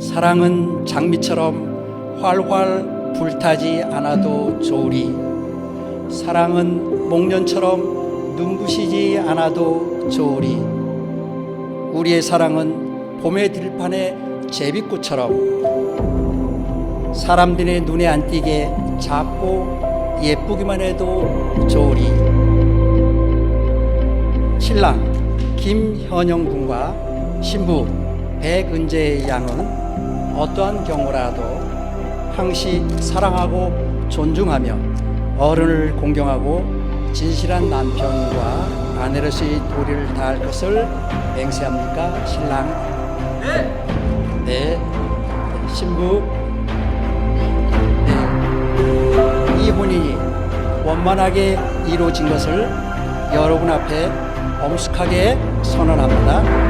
사랑은 장미처럼 활활 불타지 않아도 좋으리. 사랑은 목련처럼 눈부시지 않아도 좋으리. 우리의 사랑은 봄의 들판의 제비꽃처럼 사람들의 눈에 안 띄게 작고 예쁘기만 해도 좋으리. 신랑 김현영 군과 신부 백은재 양은 어떠한 경우라도 항시 사랑하고 존중하며 어른을 공경하고 진실한 남편과 아내로서의 도리를 다할 것을 맹세합니까? 신랑? 네. 네. 신부? 네. 이 혼인이 원만하게 이루어진 것을 여러분 앞에 엄숙하게 선언합니다.